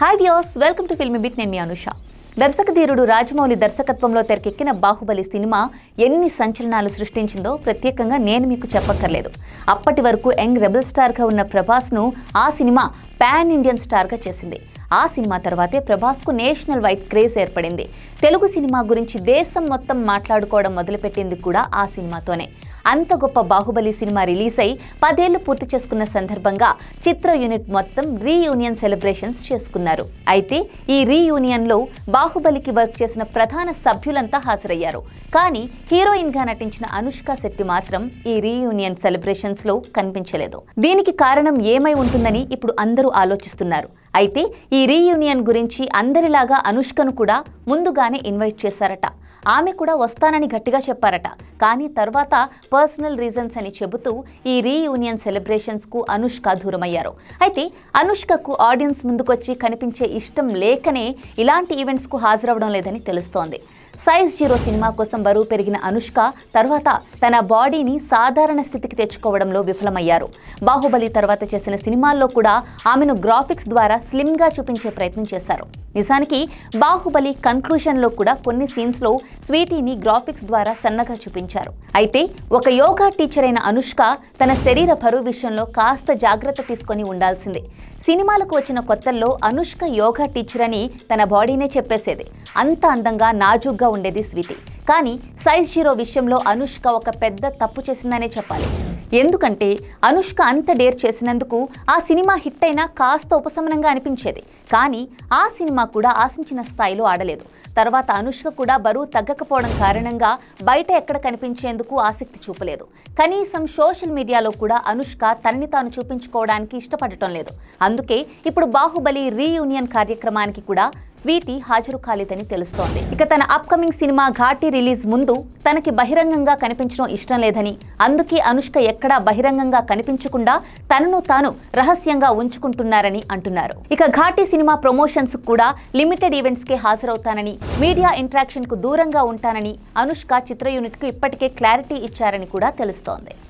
Hi views welcome to film bit నేను మీ అనుష. దర్శకధీరుడు రాజమౌళి దర్శకత్వంలో తెరకెక్కిన బాహుబలి సినిమా ఎన్ని సంచలనాలు సృష్టించిందో ప్రత్యేకంగా నేను మీకు చెప్పక్కర్లేదు. అప్పటి వరకు యంగ్ రెబల్ స్టార్గా ఉన్న ప్రభాస్ను ఆ సినిమా పాన్ ఇండియన్ స్టార్గా చేసింది. ఆ సినిమా తర్వాతే ప్రభాస్కు నేషనల్ వైడ్ క్రేజ్ ఏర్పడింది. తెలుగు సినిమా గురించి దేశం మొత్తం మాట్లాడుకోవడం మొదలుపెట్టింది కూడా ఆ సినిమాతోనే. అంత గొప్ప బాహుబలి సినిమా రిలీజ్ అయి పదేళ్ళు పూర్తి చేసుకున్న సందర్భంగా చిత్ర యూనిట్ మొత్తం రీయూనియన్ సెలబ్రేషన్స్ చేసుకున్నారు. అయితే ఈ రీయూనియన్లో బాహుబలికి వర్క్ చేసిన ప్రధాన సభ్యులంతా హాజరయ్యారు. కానీ హీరోయిన్గా నటించిన అనుష్క శెట్టి మాత్రం ఈ రీయూనియన్ సెలబ్రేషన్స్లో కనిపించలేదు. దీనికి కారణం ఏమై ఉంటుందని ఇప్పుడు అందరూ ఆలోచిస్తున్నారు. అయితే ఈ రీయూనియన్ గురించి అందరిలాగా అనుష్కను కూడా ముందుగానే ఇన్వైట్ చేశారట. ఆమె కూడా వస్తానని గట్టిగా చెప్పారట. కానీ తర్వాత పర్సనల్ రీజన్స్ అని చెబుతూ ఈ రీయూనియన్ సెలబ్రేషన్స్కు అనుష్క దూరమయ్యారు. అయితే అనుష్కకు ఆడియన్స్ ముందుకొచ్చి కనిపించే ఇష్టం లేకనే ఇలాంటి ఈవెంట్స్కు హాజరవడం లేదని తెలుస్తోంది. సైజ్ జీరో సినిమా కోసం బరువు పెరిగిన అనుష్క తర్వాత తన బాడీని సాధారణ స్థితికి తెచ్చుకోవడంలో విఫలమయ్యారు. బాహుబలి తర్వాత చేసిన సినిమాల్లో కూడా ఆమెను గ్రాఫిక్స్ ద్వారా స్లిమ్గా చూపించే ప్రయత్నం చేశారు. నిజానికి బాహుబలి కన్క్లూషన్లో కూడా కొన్ని సీన్స్లో స్వీటీని గ్రాఫిక్స్ ద్వారా సన్నగా చూపించారు. అయితే ఒక యోగా టీచర్ అయిన అనుష్క తన శరీర బరువు విషయంలో కాస్త జాగ్రత్త తీసుకొని ఉండాల్సిందే. సినిమాలకు వచ్చిన కొత్తల్లో అనుష్క యోగా టీచర్ అని తన బాడీనే చెప్పేసేది. అంత అందంగా నాజుగ్గా ఉండేది స్వీటీ. కానీ సైజ్ జీరో విషయంలో అనుష్క ఒక పెద్ద తప్పు చేసిందనే చెప్పాలి. ఎందుకంటే అనుష్క అంత డేర్ చేసినందుకు ఆ సినిమా హిట్ అయినా కాస్త ఉపశమనంగా అనిపించేది. కానీ ఆ సినిమా కూడా ఆశించిన స్థాయిలో ఆడలేదు. తర్వాత అనుష్క కూడా బరువు తగ్గకపోవడం కారణంగా బయట ఎక్కడ కనిపించేందుకు ఆసక్తి చూపలేదు. కనీసం సోషల్ మీడియాలో కూడా అనుష్క తనని తాను చూపించుకోవడానికి ఇష్టపడటం లేదు. అందుకే ఇప్పుడు బాహుబలి రీయూనియన్ కార్యక్రమానికి కూడా స్వీటీ హాజరు కాలేదని తెలుస్తోంది. ఇక తన అప్కమింగ్ సినిమా ఘాటి రిలీజ్ ముందు తనకి బహిరంగంగా కనిపించడం ఇష్టం లేదని అందుకే అనుష్క ఎక్కడా బహిరంగంగా కనిపించకుండా తనను తాను రహస్యంగా ఉంచుకుంటున్నారని అంటున్నారు. ఇక ఘాటి సినిమా ప్రమోషన్స్ కూడా లిమిటెడ్ ఈవెంట్స్ కే హాజరవుతానని మీడియా ఇంట్రాక్షన్కు దూరంగా ఉంటానని అనుష్క చిత్ర యూనిట్కు ఇప్పటికే క్లారిటీ ఇచ్చారని కూడా తెలుస్తోంది.